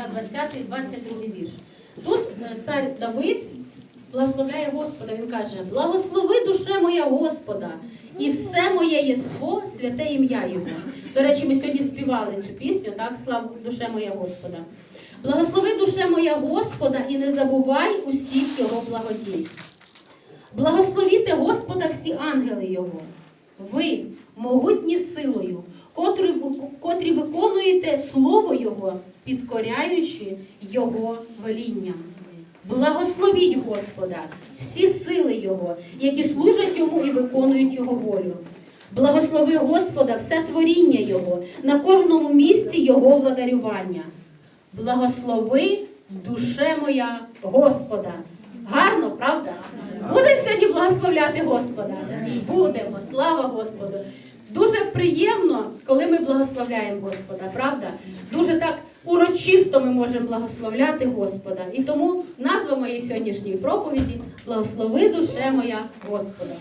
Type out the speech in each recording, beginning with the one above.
та 20, 22 вірш. Тут е, цар Давид благословляє Господа. Він каже: Благослови душе моя Господа, і все моє єство, святе ім'я Його. До речі, ми сьогодні співали цю пісню, так? Слава душе моя Господа. Благослови душе моя Господа, і не забувай усіх його благодійств. Благословіте Господа всі ангели Його. Ви, могутні силою, котрі, котрі виконуєте Слово Його, підкоряючи Його велінням. Благословіть Господа, всі сили Його, які служать йому і виконують Його волю. Благослови Господа, все творіння Його, на кожному місці Його владарювання. Благослови душе моя Господа. Гарно, правда? Будемо сьогодні благословляти Господа. Будемо, слава Господу. Дуже приємно, коли ми благословляємо Господа, правда? Дуже так урочисто ми можемо благословляти Господа. І тому назва моєї сьогоднішньої проповіді Благослови душе моя Господа.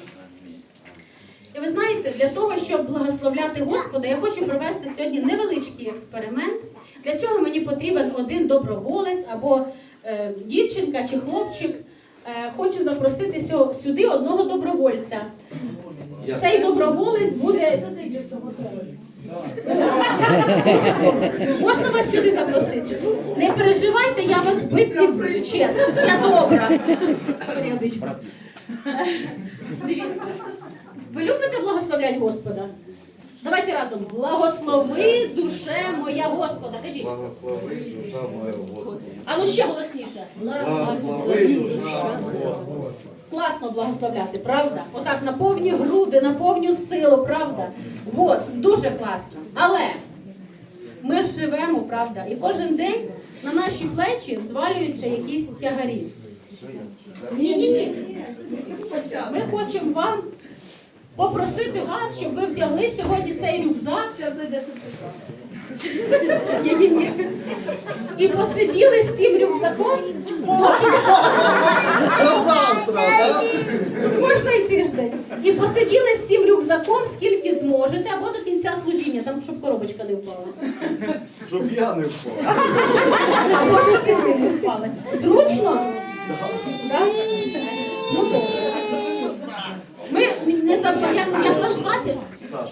І ви знаєте, для того, щоб благословляти Господа, я хочу провести сьогодні невеличкий експеримент. Для цього мені потрібен один доброволець або е, дівчинка чи хлопчик. Е, хочу запросити сюди одного добровольця. Цей доброволець буде. Можна вас сюди запросити? Не переживайте, я вас бити не буду, чесно. Я добра. Періодично. Дивіться. Ви любите благословляти Господа? Давайте разом. Благослови душе моя Господа. Кажіть. Благослови душа моя Господа. А ну ще голосніше. Благослови душа Господа. Класно благословляти, правда? Отак на повні груди, на повню силу, правда? От, дуже класно. Але ми ж живемо, правда, і кожен день на наші плечі звалюються якісь тягарі. Ні, ні, ні. Ми хочемо вам попросити вас, щоб ви вдягли сьогодні цей рюкзак. Ні-ні-ні. І посиділи з цим рюкзаком. До завтра, да? Можна й тиждень. І посиділи з цим рюкзаком, скільки зможете, або до кінця служіння, там, щоб коробочка не впала. Щоб я не впав. Або щоб і ви не впали. Зручно? Да? Ну добре. Ми не як, як вас звати? Саша.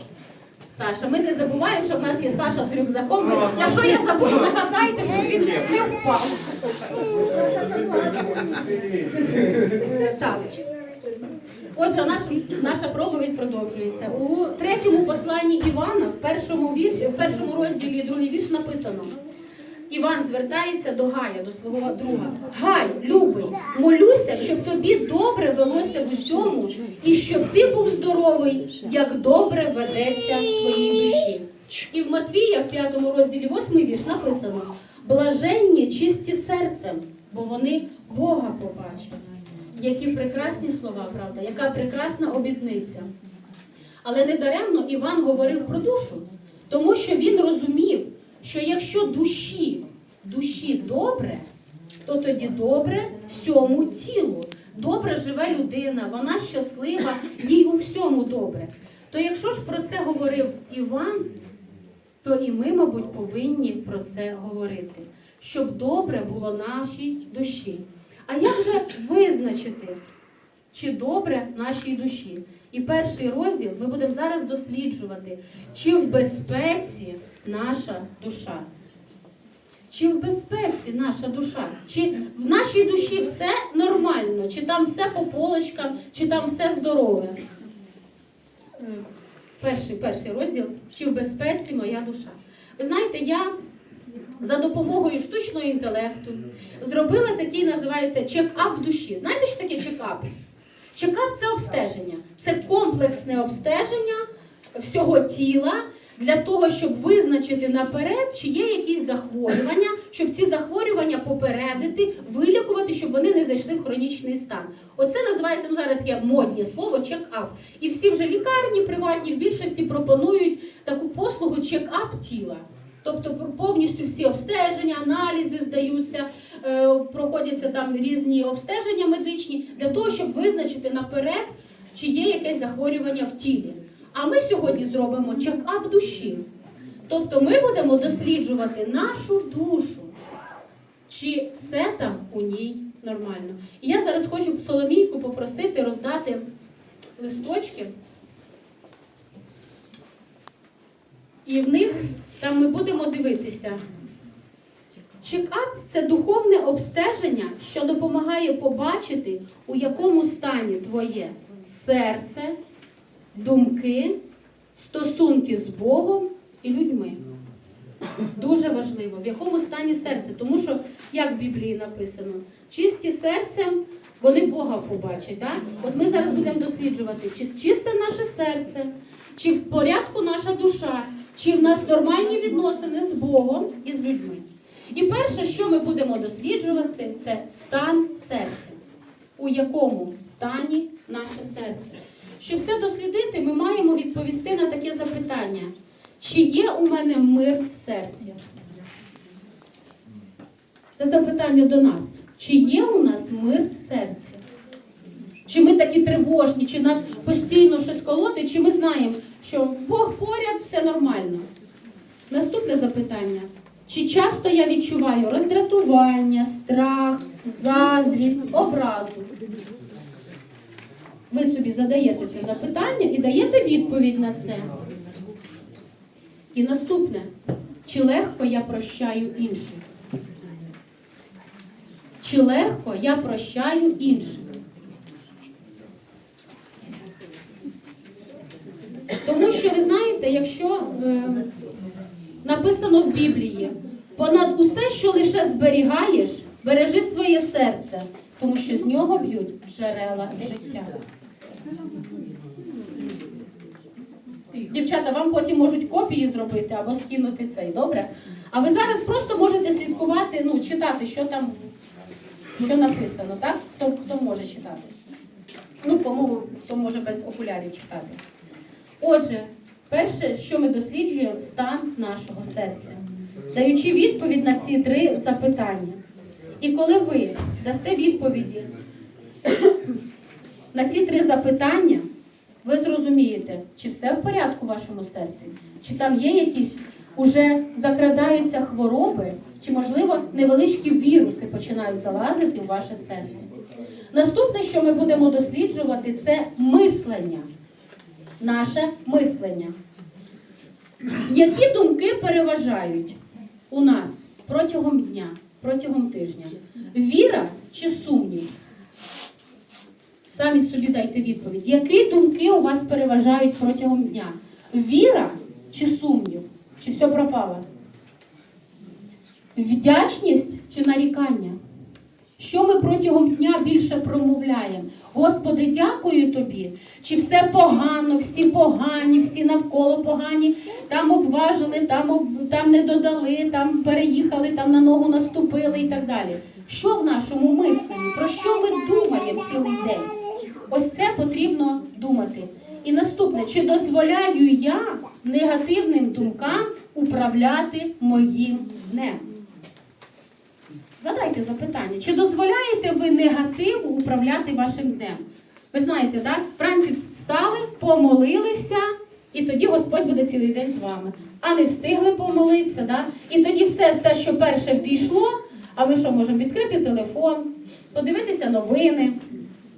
Саша, ми не забуваємо, що в нас є Саша з рюкзаком. Ви- Якщо я забуду, нагадайте, що він не впав. Так. Отже, наш, наша проповідь продовжується. У третьому посланні Івана, в першому вірші, в першому розділі другий вірш написано. Іван звертається до Гая, до свого друга. Гай, любий, молюся, щоб тобі добре велося в усьому, і щоб ти був здоровий, як добре ведеться в твоїй душі. І в Матвія, в п'ятому розділі, восьмий вірш написано: блаженні чисті серцем, бо вони Бога побачать. Які прекрасні слова, правда, яка прекрасна обітниця. Але не даремно Іван говорив про душу, тому що він розумів, що якщо душі, душі добре, то тоді добре всьому тілу. Добре живе людина, вона щаслива, їй у всьому добре. То якщо ж про це говорив Іван, то і ми, мабуть, повинні про це говорити, щоб добре було нашій душі. А як же визначити, чи добре нашій душі? І перший розділ ми будемо зараз досліджувати, чи в безпеці наша душа. Чи в безпеці наша душа? Чи в нашій душі все нормально, чи там все по полочкам, чи там все здорове? Перший, перший розділ, чи в безпеці моя душа. Ви знаєте, я за допомогою штучного інтелекту зробила такий, називається чек-ап душі. Знаєте, що таке чек-ап? Чек-ап це обстеження. Це комплексне обстеження всього тіла для того, щоб визначити наперед, чи є якісь захворювання, щоб ці захворювання попередити, вилікувати, щоб вони не зайшли в хронічний стан. Оце називається ну зараз таке модне слово чек-ап. І всі вже лікарні приватні в більшості пропонують таку послугу чек-ап тіла. Тобто повністю всі обстеження, аналізи здаються, проходяться там різні обстеження медичні для того, щоб визначити наперед, чи є якесь захворювання в тілі. А ми сьогодні зробимо чек-ап душі. Тобто ми будемо досліджувати нашу душу. чи все там у ній нормально. І я зараз хочу Соломійку попросити роздати листочки. І в них там ми будемо дивитися. Чекап це духовне обстеження, що допомагає побачити, у якому стані твоє серце, думки, стосунки з Богом і людьми. Дуже важливо, в якому стані серце. Тому що, як в Біблії написано, чисті серцем вони Бога побачать. Так? От ми зараз будемо досліджувати, чи чисте наше серце, чи в порядку наша душа, чи в нас нормальні відносини з Богом і з людьми. І перше, що ми будемо досліджувати, це стан серця. У якому стані наше серце. Щоб це дослідити, ми маємо відповісти на таке запитання: чи є у мене мир в серці? Це запитання до нас. Чи є у нас мир в серці? Чи ми такі тривожні, чи нас постійно щось колоти, чи ми знаємо, що Бог поряд, все нормально? Наступне запитання. Чи часто я відчуваю роздратування, страх, заздрість, образу? Ви собі задаєте це запитання і даєте відповідь на це. І наступне. Чи легко я прощаю інших? Чи легко я прощаю інших? Тому що ви знаєте, якщо е, написано в Біблії, понад усе, що лише зберігаєш, бережи своє серце, тому що з нього б'ють джерела життя. Дівчата, вам потім можуть копії зробити або скинути цей, добре? А ви зараз просто можете слідкувати, ну, читати, що там, що написано, так? Хто, хто може читати? Ну, кому хто може без окулярів читати. Отже, перше, що ми досліджуємо, стан нашого серця, даючи відповідь на ці три запитання. І коли ви дасте відповіді на ці три запитання, ви зрозумієте, чи все в порядку в вашому серці, чи там є якісь уже закрадаються хвороби, чи, можливо, невеличкі віруси починають залазити в ваше серце. Наступне, що ми будемо досліджувати, це мислення. Наше мислення. Які думки переважають у нас протягом дня, протягом тижня? Віра чи сумнів? Самі собі дайте відповідь. Які думки у вас переважають протягом дня? Віра чи сумнів? Чи все пропало? Вдячність чи нарікання? Що ми протягом дня більше промовляємо? Господи, дякую тобі. Чи все погано, всі погані, всі навколо погані, там обважили, там, об, там не додали, там переїхали, там на ногу наступили і так далі. Що в нашому мисленні? Про що ми думаємо цілий день? Ось це потрібно думати. І наступне, чи дозволяю я негативним думкам управляти моїм днем? Задайте запитання, чи дозволяєте ви негативу управляти вашим днем? Ви знаєте, так? Вранці встали, помолилися, і тоді Господь буде цілий день з вами. А не встигли помолитися, так? і тоді все те, що перше пішло, а ми що можемо відкрити телефон, подивитися новини,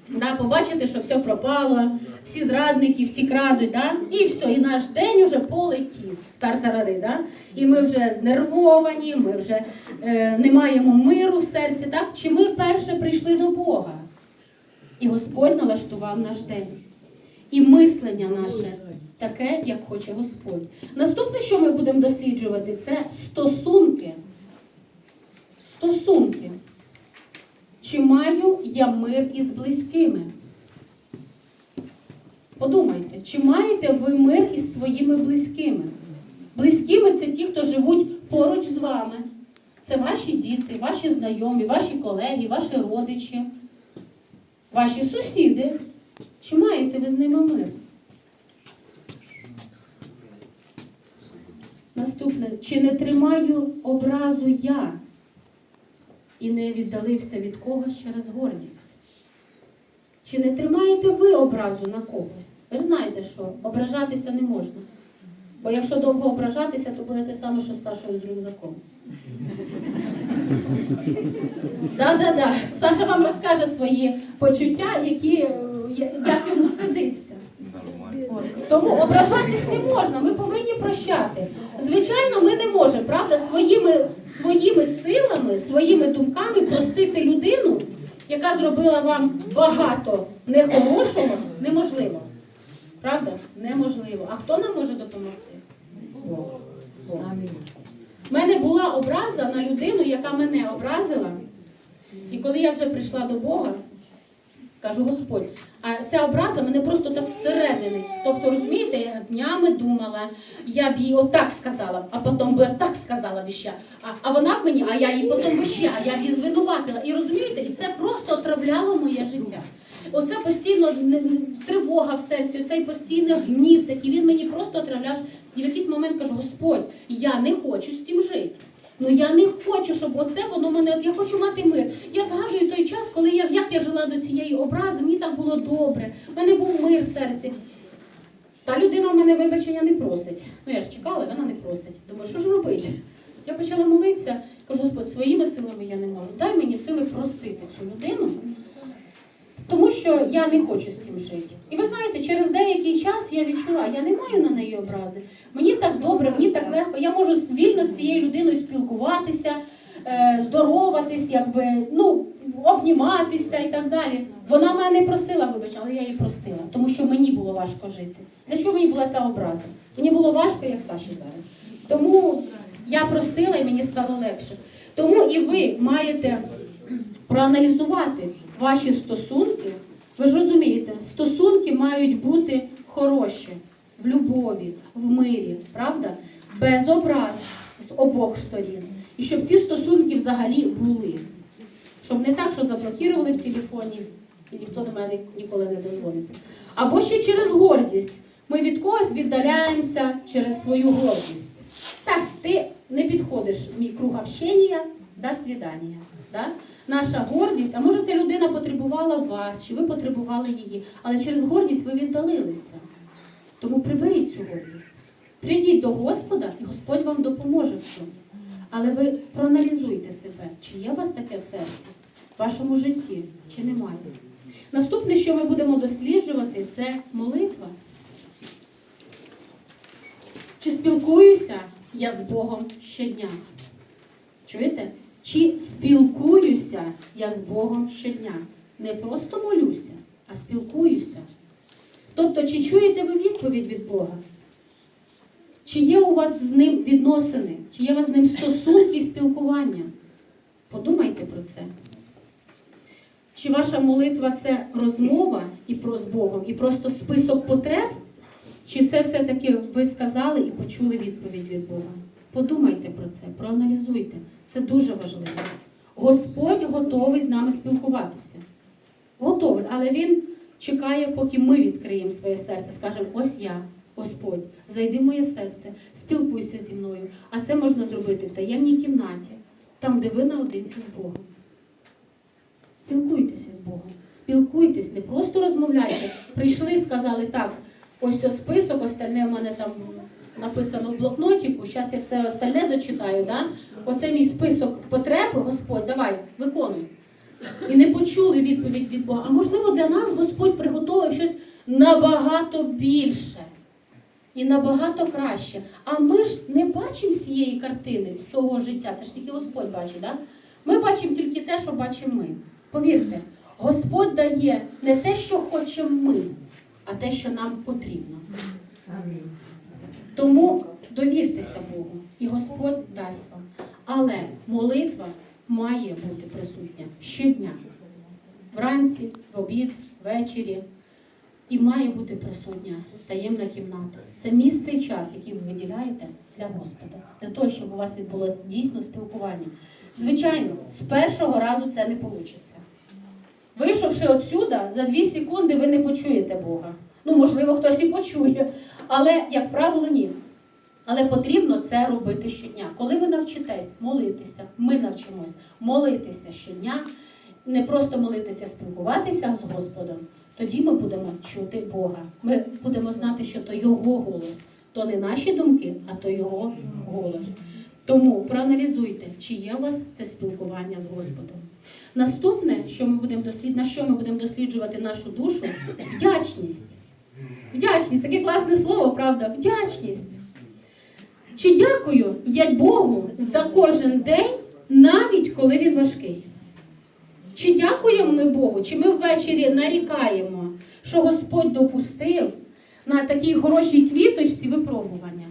да? побачити, що все пропало, всі зрадники, всі крадуть, да? і все, і наш день уже полетів тартарари. Да? І ми вже знервовані, ми вже е, не маємо миру в серці. Так? Чи ми перше прийшли до Бога? І Господь налаштував наш день. І мислення наше таке, як хоче Господь. Наступне, що ми будемо досліджувати, це стосунки. Стосунки. Чи маю я мир із близькими? Подумайте, чи маєте ви мир із своїми близькими? Близькими це ті, хто живуть поруч з вами. Це ваші діти, ваші знайомі, ваші колеги, ваші родичі, ваші сусіди. Чи маєте ви з ними мир? Наступне, чи не тримаю образу я і не віддалився від когось через гордість? Чи не тримаєте ви образу на когось? Ви ж знаєте, що ображатися не можна. Бо якщо довго ображатися, то буде те саме, що з Сашою з рюкзаком. Да-да-да. Саша вам розкаже свої почуття, які, е, як йому сидиться. От. Тому ображатись не можна, ми повинні прощати. Звичайно, ми не можемо, правда, своїми, своїми силами, своїми думками простити людину, яка зробила вам багато нехорошого, неможливо. Правда? Неможливо. А хто нам може допомогти? Бог. Бог. У мене була образа на людину, яка мене образила. І коли я вже прийшла до Бога, кажу, Господь, а ця образа мене просто так зсередини. Тобто, розумієте, я днями думала, я б їй отак сказала, а потім би отак сказала б ще. А, а вона б мені, а я їй потім би ще, а я б її звинуватила. І розумієте, і це просто отравляло моє життя. Оце постійно тривога в серці, цей постійний гнів, такий він мені просто отравляв. І в якийсь момент кажу, Господь, я не хочу з цим жити. Ну я не хочу, щоб оце воно мене. Я хочу мати мир. Я згадую той час, коли я як я жила до цієї образи, мені так було добре. У мене був мир в серці. Та людина в мене вибачення не просить. Ну я ж чекала, вона не просить. Думаю, що ж робити? Я почала молитися, кажу, Господь, своїми силами я не можу. Дай мені сили простити цю людину, що я не хочу з цим жити. І ви знаєте, через деякий час я відчула, я не маю на неї образи. Мені так добре, мені так легко. Я можу вільно з цією людиною спілкуватися, е, здороватись, якби, ну, обніматися і так далі. Вона мене не просила вибач, але я її простила, тому що мені було важко жити. Для чого мені була та образа? Мені було важко, як Саші зараз. Тому я простила і мені стало легше. Тому і ви маєте проаналізувати ваші стосунки. Ви ж розумієте, стосунки мають бути хороші в любові, в мирі, правда? Без образ з обох сторін. І щоб ці стосунки взагалі були. Щоб не так, що заблокували в телефоні, і ніхто до мене ніколи не дозвониться. Або ще через гордість. Ми від когось віддаляємося через свою гордість. Так, ти не підходиш в мій круг общення, до свидання. Да? Наша гордість, а може ця людина потребувала вас, чи ви потребували її, але через гордість ви віддалилися. Тому приберіть цю гордість. Прийдіть до Господа, і Господь вам допоможе в цьому. Але ви проаналізуйте себе, чи є у вас таке в серці, в вашому житті, чи немає. Наступне, що ми будемо досліджувати, це молитва. Чи спілкуюся я з Богом щодня? Чуєте? Чи спілкуюся я з Богом щодня? Не просто молюся, а спілкуюся. Тобто, чи чуєте ви відповідь від Бога? Чи є у вас з ним відносини? Чи є у вас з ним стосунки і спілкування? Подумайте про це. Чи ваша молитва це розмова і про з Богом, і просто список потреб? Чи це все-таки ви сказали і почули відповідь від Бога? Подумайте про це, проаналізуйте. Це дуже важливо. Господь готовий з нами спілкуватися. Готовий, але Він чекає, поки ми відкриємо своє серце, скажемо, ось я, Господь, зайди в моє серце, спілкуйся зі мною. А це можна зробити в таємній кімнаті, там, де ви наодинці з Богом. Спілкуйтеся з Богом. Спілкуйтесь, не просто розмовляйте. Прийшли, сказали так, ось ось список, остальне в мене там написано в блокнотику, зараз я все остальне дочитаю. Да? Оце мій список потреб, Господь, давай, виконуй. І не почули відповідь від Бога. А можливо, для нас Господь приготовив щось набагато більше і набагато краще. А ми ж не бачимо всієї картини, всього життя. Це ж тільки Господь бачить. Да? Ми бачимо тільки те, що бачимо ми. Повірте, Господь дає не те, що хочемо ми, а те, що нам потрібно. Тому довіртеся Богу, і Господь дасть вам. Але молитва має бути присутня щодня. Вранці, в обід, ввечері. І має бути присутня таємна кімната. Це місце і час, який ви виділяєте для Господа, для того, щоб у вас відбулося дійсно спілкування. Звичайно, з першого разу це не вийде. Вийшовши отсюда, за дві секунди ви не почуєте Бога. Ну, можливо, хтось і почує, але, як правило, ні. Але потрібно це робити щодня. Коли ви навчитесь молитися, ми навчимось молитися щодня, не просто молитися, спілкуватися з Господом, тоді ми будемо чути Бога. Ми будемо знати, що то Його голос, то не наші думки, а то Його голос. Тому проаналізуйте, чи є у вас це спілкування з Господом. Наступне, що ми будемо дослід... на що ми будемо досліджувати нашу душу, вдячність. Вдячність таке класне слово, правда? Вдячність. Чи дякую я Богу за кожен день, навіть коли він важкий? Чи дякуємо ми Богу, чи ми ввечері нарікаємо, що Господь допустив на такій хорошій квіточці випробування?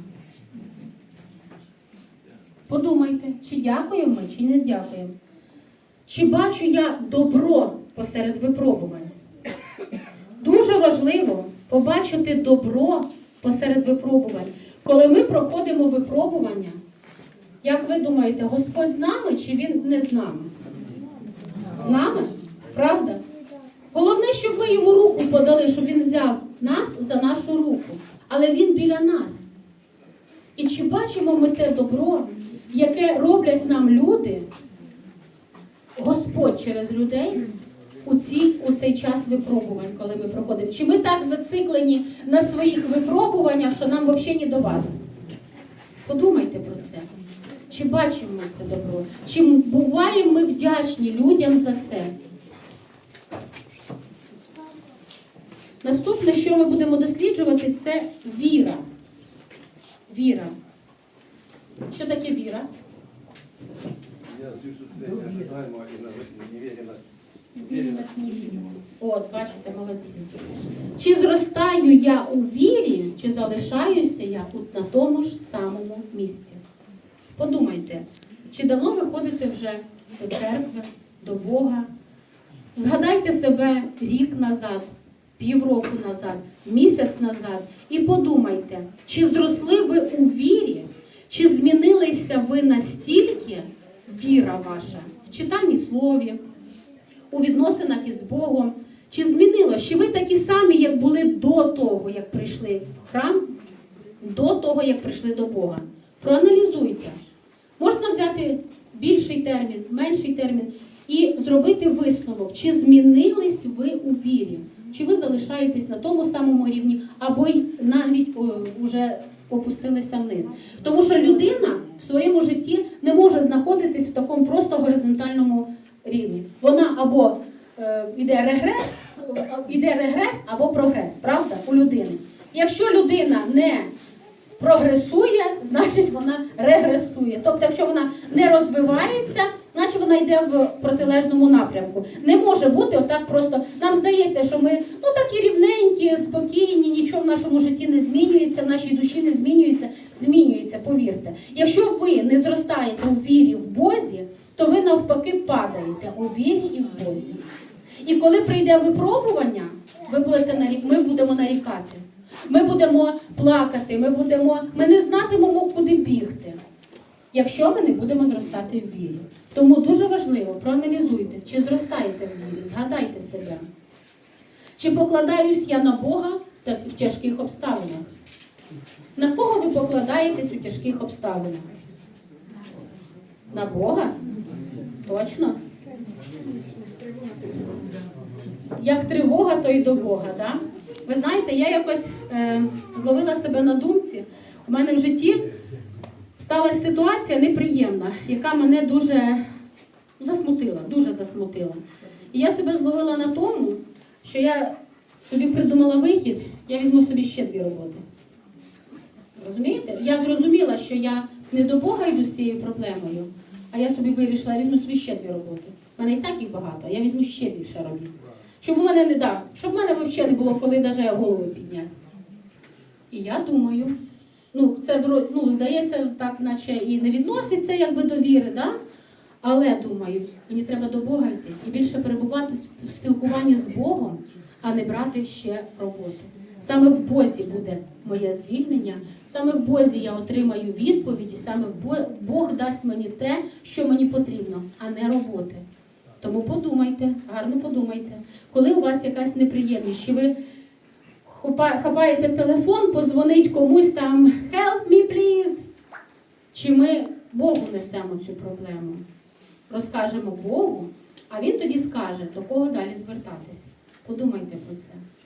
Подумайте, чи дякуємо ми, чи не дякуємо. Чи бачу я добро посеред випробувань? Дуже важливо побачити добро посеред випробувань. Коли ми проходимо випробування, як ви думаєте, Господь з нами чи Він не з нами? З нами? Правда? Головне, щоб ми йому руку подали, щоб він взяв нас за нашу руку. Але він біля нас. І чи бачимо ми те добро, яке роблять нам люди, Господь через людей у, ці, у цей час випробувань, коли ми проходимо? Чи ми так зациклені на своїх випробуваннях, що нам взагалі не до вас? Подумайте про це. Чи бачимо ми це добро? Чи буваємо ми вдячні людям за це? Наступне, що ми будемо досліджувати, це віра. Віра. Що таке віра? Я осуществление ожидаемого и на- неверенность. Уверенность. От, бачите, молодці. Чи зростаю я у вірі, чи залишаюся я тут на тому ж самому місці? Подумайте, чи давно ви ходите вже до церкви, до Бога? Згадайте себе рік назад, півроку назад, місяць назад і подумайте, чи зросли ви у вірі, чи змінилися ви настільки, віра ваша, в читанні слові, у відносинах із Богом? Чи змінило? Чи ви такі самі, як були до того, як прийшли в храм, до того, як прийшли до Бога? Проаналізуйте. Можна взяти більший термін, менший термін і зробити висновок, чи змінились ви у вірі, чи ви залишаєтесь на тому самому рівні, або й навіть о, вже опустилися вниз. Тому що людина в своєму житті не може знаходитись в такому просто горизонтальному рівні. Вона або е, іде регрес, іде регрес або прогрес, правда, у людини. Якщо людина не прогресує, значить вона регресує. Тобто, якщо вона не розвивається, значить вона йде в протилежному напрямку. Не може бути отак просто. Нам здається, що ми ну такі рівненькі, спокійні, нічого в нашому житті не змінюється, нашій душі не змінюється, змінюється, повірте. Якщо ви не зростаєте у вірі в Бозі, то ви навпаки падаєте у вірі і в Бозі. І коли прийде випробування, ви будете нарі... ми будемо нарікати. Ми будемо плакати, ми будемо, ми не знатимемо, куди бігти, якщо ми не будемо зростати в вірі. Тому дуже важливо проаналізуйте, чи зростаєте в вірі, згадайте себе. Чи покладаюсь я на Бога в тяжких обставинах? На кого ви покладаєтесь у тяжких обставинах? На Бога? Точно? Як тривога, то й до Бога. Да? Ви знаєте, я якось е, зловила себе на думці. У мене в житті сталася ситуація неприємна, яка мене дуже засмутила, дуже засмутила. І я себе зловила на тому, що я собі придумала вихід, я візьму собі ще дві роботи. Розумієте? Я зрозуміла, що я не до Бога йду з цією проблемою, а я собі вирішила, візьму собі ще дві роботи. У мене і так їх багато, а я візьму ще більше робіт. Щоб у мене не да, щоб в мене взагалі не було коли навіть голову підняти. І я думаю, ну це ну, здається, так наче і не відноситься якби до віри, да? але думаю, мені треба до Бога йти і більше перебувати в спілкуванні з Богом, а не брати ще роботу. Саме в Бозі буде моє звільнення, саме в Бозі я отримаю відповіді, саме Бог дасть мені те, що мені потрібно, а не роботи. Тому подумайте, гарно подумайте, коли у вас якась неприємність, чи ви хапаєте телефон, позвонить комусь там help me please, чи ми Богу несемо цю проблему, розкажемо Богу, а він тоді скаже, до кого далі звертатись. Подумайте про це.